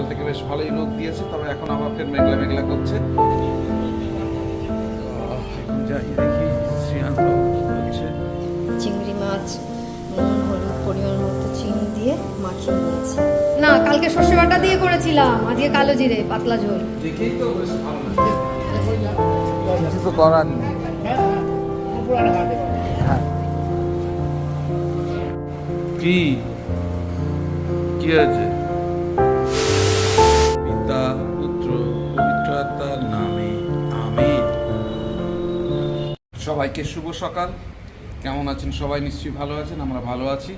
সকাল থেকে বেশ ভালোই রোদ দিয়েছে তবে এখন আবার ফের মেঘলা মেঘলা করছে। যাই দেখি শ্রীয়ান্ত কি চিংড়ি মাছ নুন হলুদ পরিমাণ মতো চিনি দিয়ে মাখিয়ে নিয়েছি। না কালকে সর্ষে বাটা দিয়ে করেছিলাম আজকে কালো জিরে পাতলা ঝোল। দেখেই তো বেশ ভালো লাগছে। কিছু তো করার নেই। হ্যাঁ। কি? কি আছে সবাইকে শুভ সকাল। কেমন আছেন সবাই? নিশ্চয়ই ভালো আছেন, আমরা ভালো আছি।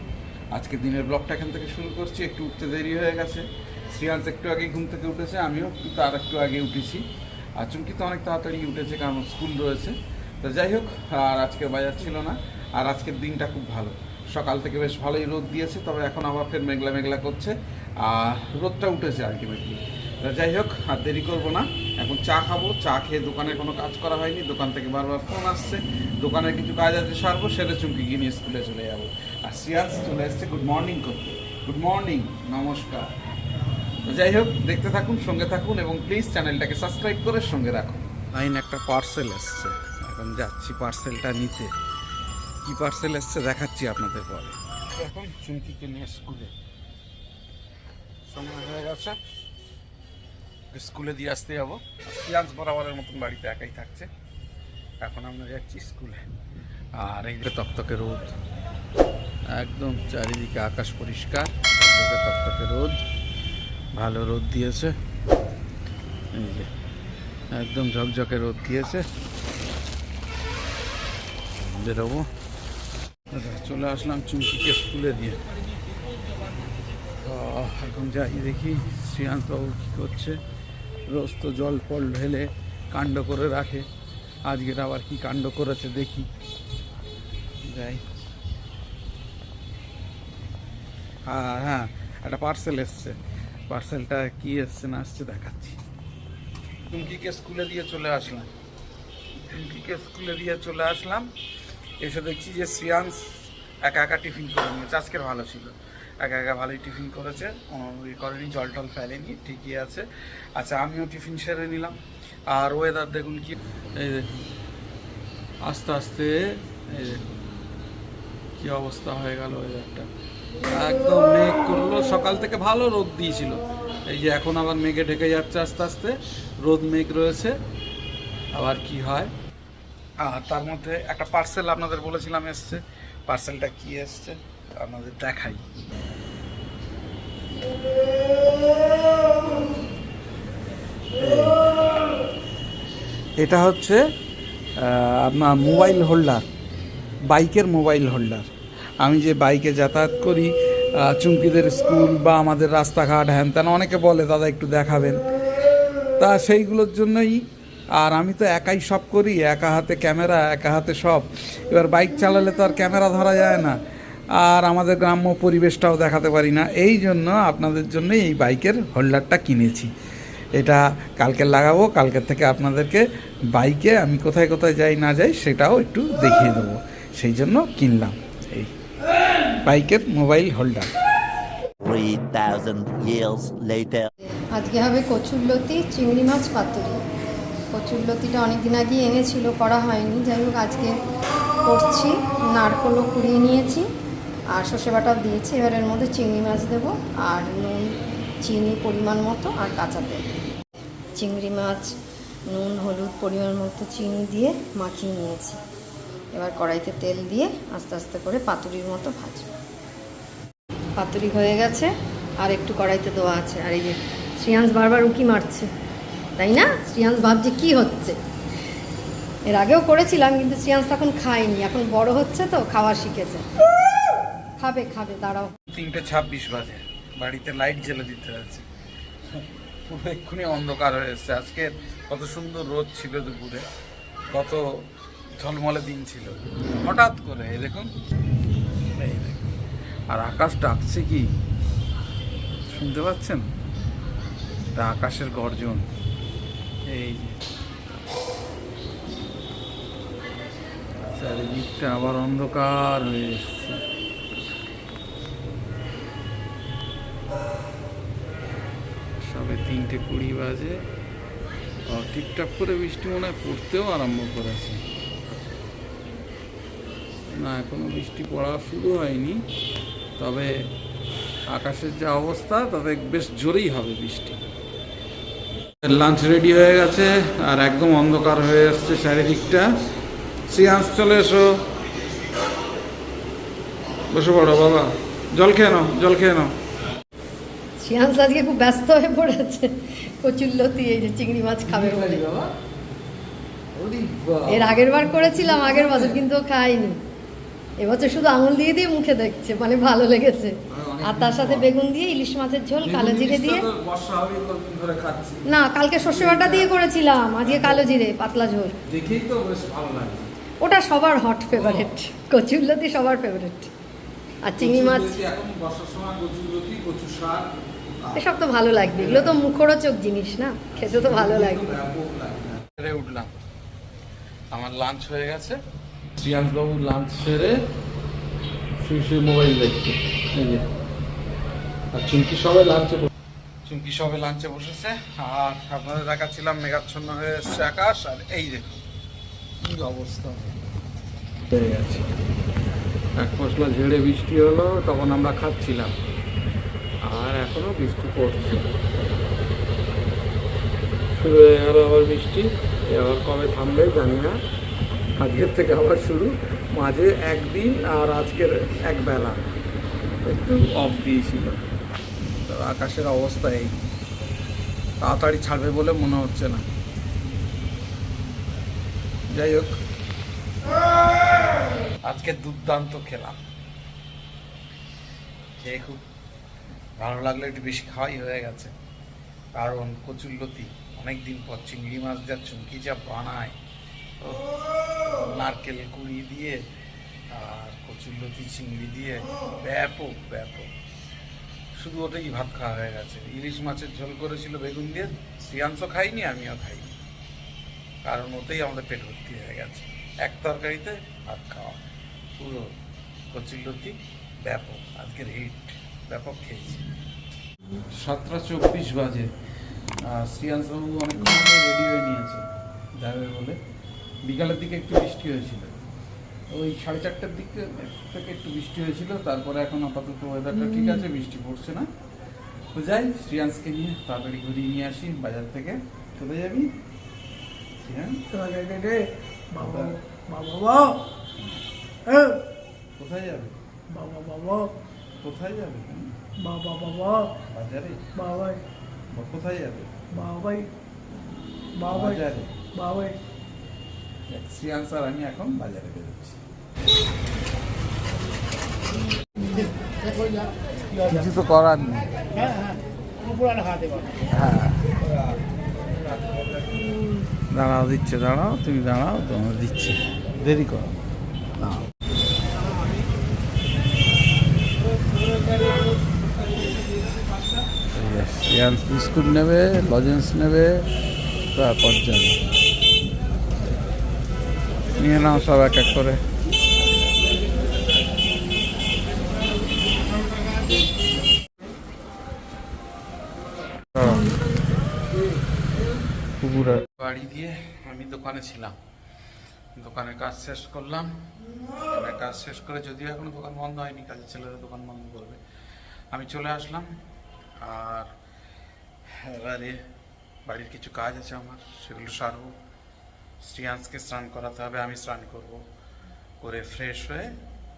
আজকে দিনের ব্লগটা এখান থেকে শুরু করছি, একটু উঠতে দেরি হয়ে গেছে। শ্রিয়াংশ একটু আগে ঘুম থেকে উঠেছে, আমিও একটু তার একটু আগে উঠেছি। আর চুমকি তো অনেক তাড়াতাড়ি উঠেছে, কারণ স্কুল রয়েছে। তো যাই হোক, আর আজকে বাজার ছিল না, আর আজকের দিনটা খুব ভালো। সকাল থেকে বেশ ভালোই রোদ দিয়েছে, তবে এখন আবার ফের মেঘলা মেঘলা করছে, আর রোদটা উঠেছে আলটিমেটলি যাই হোক আর দেরি করব না। এখন চা খাব চা খেয়ে দোকানে কোনো কাজ করা হয়নি দোকান থেকে বারবার ফোন আসছে। দোকানের কিছু কাজ আছে সারবো সেটা চুমকি গিয়ে নিয়ে স্কুলে চলে যাব। আর সিয়াস চলে এসছে গুড মর্নিং করতে। গুড মর্নিং নমস্কার। যাই হোক দেখতে থাকুন সঙ্গে থাকুন এবং প্লিজ চ্যানেলটাকে সাবস্ক্রাইব করে সঙ্গে রাখুন। লাইন একটা পার্সেল এসছে। এখন যাচ্ছি পার্সেলটা নিতে। কি পার্সেল এসছে দেখাচ্ছি আপনাদের পরে। এখন চুমকিকে নিয়ে স্কুলে। সময় হয়ে গেছে। স্কুলে দিয়ে আসতে যাব। পিয়াজ বরাবরের মতন বাড়িতে একাই থাকছে। এখন আমরা যাচ্ছি স্কুলে। আর এই যে তকতকে রোদ। একদম চারিদিকে আকাশ পরিষ্কার। তকতকে রোদ। ভালো রোদ দিয়েছে। এই যে একদম ঝকঝকে রোদ দিয়েছে। বেরোবো। চলে আসলাম চুমকিকে স্কুলে দিয়ে। এখন যাই দেখি শ্রীয়ান্ত বাবু কী করছে। রোজ তো জল ফল ঢেলে কাণ্ড করে রাখে। আজকের আবার কি কাণ্ড করেছে দেখি। যাই। আর হ্যাঁ একটা পার্সেল এসছে। পার্সেলটা কি এসছে না আসছে দেখাচ্ছি। চুমকিকে স্কুলে দিয়ে চলে আসলাম। চুমকিকে স্কুলে দিয়ে চলে আসলাম। এসে দেখছি যে শ্রিয়াংশ একা একা টিফিন করে নিয়েছে। আজকের ভালো ছিল। একা একা ভালোই টিফিন করেছে। ইয়ে করেনি, জল টল ফেলেনি, ঠিকই আছে। আচ্ছা আমিও টিফিন সেরে নিলাম। আর ওয়েদার দেখুন কি, এই দেখুন আস্তে আস্তে, এই দেখুন কি অবস্থা হয়ে গেল ওয়েদারটা একদম মেঘ করল, সকাল থেকে ভালো রোদ দিয়েছিল। এই যে, এখন আবার মেঘে ঢেকে যাচ্ছে আস্তে আস্তে, রোদ মেঘ রয়েছে। আবার কি হয়? আর তার মধ্যে একটা পার্সেল আপনাদের বলেছিলাম এসছে। পার্সেলটা কি এসছে? আপনাদের দেখাই। এটা হচ্ছে আপনার মোবাইল হোল্ডার, বাইকের মোবাইল হোল্ডার। আমি যে বাইকে যাতায়াত করি চুমকিদের স্কুল বা আমাদের রাস্তাঘাট, হ্যান ত্যান, অনেকে বলে, দাদা, একটু দেখাবেন। তা সেইগুলোর জন্যই, আর আমি তো একাই সব করি, একা হাতে ক্যামেরা, একা হাতে সব। এবার বাইক চালালে তো আর ক্যামেরা ধরা যায় না। আর আমাদের গ্রাম্য পরিবেশটাও দেখাতে পারি না। এই জন্য আপনাদের জন্যই এই বাইকের হোল্ডারটা কিনেছি। এটা কালকে লাগাবো কালকের থেকে আপনাদেরকে বাইকে আমি কোথায় কোথায় যাই না যাই সেটাও একটু দেখিয়ে দেবো। সেই জন্য কিনলাম এই বাইকের মোবাইল হোল্ডার। 3,000 আজকে হবে কচুরলতি চিংড়ি মাছ পাতুরি। কচুরলতিটা অনেক দিন আগে এনেছিল করা হয়নি। যাই হোক আজকে করছি নারকলও কুড়িয়ে নিয়েছি। আর সর্ষে বাটাও দিয়েছি, এবার এর মধ্যে চিংড়ি মাছ দেবো আর নুন, চিনি পরিমাণ মতো আর কাঁচা তেল। চিংড়ি মাছ, নুন, হলুদ পরিমাণ মতো চিনি দিয়ে মাখিয়ে নিয়েছি। এবার কড়াইতে তেল দিয়ে আস্তে আস্তে করে পাতুরির মতো ভাজবো। পাতুরি হয়ে গেছে, আর একটু কড়াইতে দেওয়া আছে। আর এই যে শ্রিয়াংশ বারবার উকি মারছে, তাই না? শ্রিয়াংশ ভাবছে কি হচ্ছে? এর আগেও করেছিলাম, কিন্তু শ্রিয়াংশ তখন খায়নি, এখন বড় হচ্ছে তো, খাওয়া শিখেছে। খাবে খাবে, দাঁড়াও। তিনটে ছাব্বিশ বাজে। বাড়িতে লাইট জ্বেলে দিতে হচ্ছে পুরো এক্ষুনি অন্ধকার হয়ে এসছে। আজকে কত সুন্দর রোদ ছিল দুপুরে। কত ঝলমলে দিন ছিল। হঠাৎ করে, এই দেখুন। আর আকাশ ডাকছে কি? শুনতে পাচ্ছেন? এটা আকাশের গর্জন। এই চারিদিকটা আবার অন্ধকার হয়ে এসছে। তিনটে কুড়ি বাজে। টিপটাপ করে বৃষ্টি মনে হয় পড়তেও আরম্ভ করেছে। না, এখনও বৃষ্টি পড়া শুরু হয়নি। তবে আকাশের যা অবস্থা, তবে বেশ জোরেই হবে বৃষ্টি। লাঞ্চ রেডি হয়ে গেছে আর একদম অন্ধকার হয়ে আসছে চারিদিকটা। শ্রিয়াংশ চলে এসো। বসে পড়ো বাবা। জল খেয়ে নাও, জল খেয়ে নাও। শ্রিয়াংশ আজকে খুব ব্যস্ত হয়ে পড়েছে। কচুল্লতি এই যে চিংড়ি মাছ খাবে বলে। এর আগের বার করেছিলাম আগের বছর কিন্তু খাইনি। এবছর শুধু আঙুল দিয়ে দিয়ে মুখে দেখছে মানে ভালো লেগেছে। আর তার সাথে বেগুন দিয়ে ইলিশ মাছের ঝোল কালো জিরে দিয়ে। না কালকে সর্ষে বাটা দিয়ে করেছিলাম আজকে কালো জিরে পাতলা ঝোল। দেখেই তো বেশ ভালো লাগে। ওটা সবার হট ফেভারিট কচুল্লতি সবার ফেভারিট আর চিংড়ি মাছ এখন বর্ষার সময় কচু শাক। এসব তো ভালো লাগবে। এগুলো তো মুখরোচক জিনিস না? খেতে তো ভালো লাগবে। উঠলাম। আমার লাঞ্চ হয়ে গেছে। লাঞ্চ সেরে শুয়ে মোবাইল দেখছে। আর চুমকি লাঞ্চে চুমকি সবে লাঞ্চে বসেছে। আর আপনাদের দেখাচ্ছিলাম মেঘাচ্ছন্ন হয়ে এসছে আকাশ। আর এই দেখুন, কি অবস্থা। হয়ে গেছে। এক মশলা ঝেড়ে বৃষ্টি হলো, তখন আমরা খাচ্ছিলাম। এখনও বৃষ্টি পড়ছে। শুরু হয়ে গেল আবার বৃষ্টি আবার কবে থামবে জানি না। আজকের থেকে আবার শুরু, মাঝে একদিন আর আজকের এক বেলা একটু অফ দিয়েছিল। আকাশের অবস্থা এই। তাড়াতাড়ি ছাড়বে বলে মনে হচ্ছে না। যাই হোক। আজকে দুর্দান্ত খেলাম খেয়ে খুব ভালো লাগল একটু বেশি খাওয়াই হয়ে গেছে। কারণ কচুল্লতি অনেক দিন পর চিংড়ি মাছ যা চুমকি যা বানায় নারকেল কুড়ি দিয়ে আর কচুল্লতি চিংড়ি দিয়ে, ব্যাপক ব্যাপক। শুধু ওটাই ভাত খাওয়া হয়ে গেছে। ইলিশ মাছের ঝোল করেছিল বেগুন দিয়ে, শ্রিয়াংশ খাইনি, আমিও খাইনি। কারণ ওতেই আমাদের পেট ভর্তি হয়ে গেছে। এক তরকারিতে ভাত খাওয়া, পুরো কচুল্লতি ব্যাপক, আজকের হিট ব্যাপক খেয়েছি। সাতটা চব্বিশ বাজে। আর শ্রিয়াংশবাবু অনেকক্ষণ রেডি হয়ে নিয়েছে যাবে বলে। বিকালের দিকে একটু বৃষ্টি হয়েছিল। ওই সাড়ে চারটার দিক থেকে একটু বৃষ্টি হয়েছিল তারপরে এখন আপাতত ওয়েদারটা ঠিক আছে বৃষ্টি পড়ছে না। তো যাই শ্রিয়াংশকে নিয়ে তাড়াতাড়ি ঘুরিয়ে নিয়ে আসি বাজার থেকে। চলে যাবি? শ্রিয়াংশ? বাবা বাবা এ কোথায় যাবে? বাবা বাবা। কোথায় যাবে? বাবা বাবা। বাজারে? বাবাই। বা কোথায় যাবে? বাবাই। বাবাই। বাবাই। দেখ, শ্রিয়াংশ আর আমি এখন বাজারে বেরোচ্ছি। কিছু তো করার নেই। হ্যাঁ হ্যাঁ। হ্যাঁ। দাঁড়াও দিচ্ছে দাঁড়াও তুমি দাঁড়াও তোমার দিচ্ছে। দেরি করো। বিস্কুট নেবে, লজেন্স নেবে, তারপর যাবে। নিয়ে নাও সব এক এক করে। বাড়ি দিয়ে আমি দোকানে ছিলাম। দোকানে কাজ শেষ করলাম। কাজ শেষ করে যদিও এখনও দোকান বন্ধ হয়নি, কাজের ছেলেরা দোকান বন্ধ করবে। আমি চলে আসলাম, আর এবারে বাড়ির কিছু কাজ আছে আমার, সেগুলো সারবো। শ্রিয়াংশকে স্নান করাতে হবে, আমি স্নান করব। করে ফ্রেশ হয়ে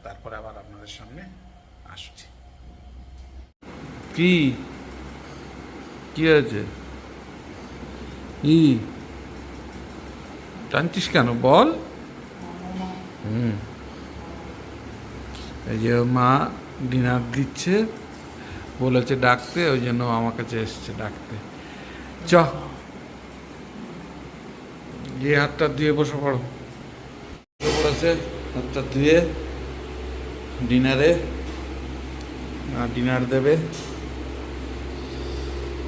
তারপরে আবার আপনাদের সামনে আসছি। কি? কি আছে টানছিস কেন? বল। হুম। এই যে মা ডিনার দিচ্ছে। বলেছে ডাকতে, ওই জন্য আমার কাছে এসছে ডাকতে। চ। গিয়ে হাতটা ধুয়ে বসে পড়ো। পড়েছে, হাতটা ধুয়ে ডিনারে ডিনার দেবে।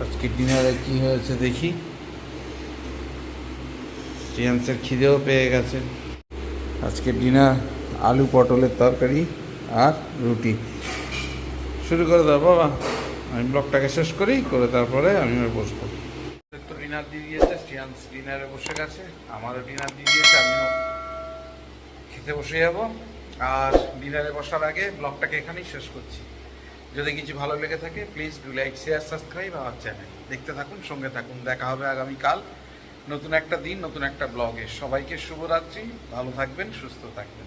আজকে ডিনারে কি হয়েছে দেখি। শ্রিয়াংসের খিদেও পেয়ে গেছে। আজকে ডিনার আলু পটলের তরকারি আর রুটি। শুরু করে দাও, বাবা। আমি ব্লগটাকে শেষ করি, করে তারপরে আমি বসবো। ডিনার দিয়ে ডিনারে বসে গেছে, আমারও ডিনার দিয়ে খেতে বসে যাব। আর ডিনারে বসার আগে ব্লগটাকে এখানেই শেষ করছি। যদি কিছু ভালো লেগে থাকে please do like share subscribe আমার চ্যানেল দেখতে থাকুন, সঙ্গে থাকুন। দেখা হবে আগামীকাল নতুন একটা দিন, নতুন একটা ব্লগে। সবাইকে শুভরাত্রি। ভালো থাকবেন, সুস্থ থাকবেন।